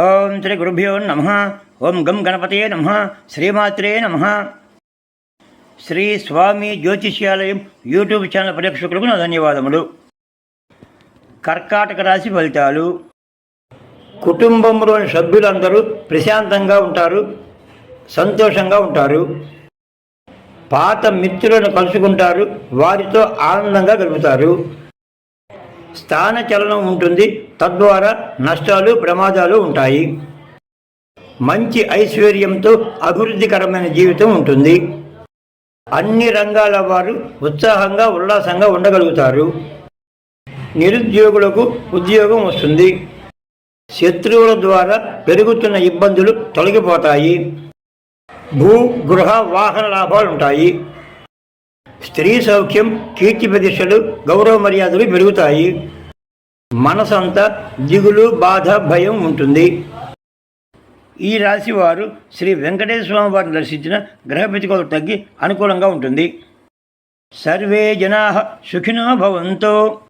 ఓం శ్రీ గురుభ్యో నమ. ఓం గం గణపతే నమ. శ్రీమాత్రే నమ. శ్రీ స్వామి జ్యోతిష్యాలయం యూట్యూబ్ ఛానల్ ప్రేక్షకులకు నా ధన్యవాదములు. కర్కాటక రాశి ఫలితాలు. కుటుంబంలోని సభ్యులందరూ ప్రశాంతంగా ఉంటారు సంతోషంగా ఉంటారు. పాత మిత్రులను కలుసుకుంటారు వారితో ఆనందంగా గడుపుతారు. స్థాన చలనం ఉంటుంది. తద్వారా నష్టాలు ప్రమాదాలు ఉంటాయి. మంచి ఐశ్వర్యంతో అభివృద్ధికరమైన జీవితం ఉంటుంది. అన్ని రంగాల వారు ఉత్సాహంగా ఉల్లాసంగా ఉండగలుగుతారు. నిరుద్యోగులకు ఉద్యోగం వస్తుంది. శత్రువుల ద్వారా పెరుగుతున్న ఇబ్బందులు తొలగిపోతాయి. భూ గృహ వాహన లాభాలు ఉంటాయి. స్త్రీ సౌఖ్యం కీర్తి ప్రతిష్టలు గౌరవ మర్యాదలు పెరుగుతాయి. మనసంతా దిగులు బాధ భయం ఉంటుంది. ఈ రాశివారు శ్రీ వెంకటేశ్వర స్వామి వారిని దర్శించిన గ్రహ ప్రతికూలత తగ్గి అనుకూలంగా ఉంటుంది. సర్వే జనా సుఖినో భవంతో.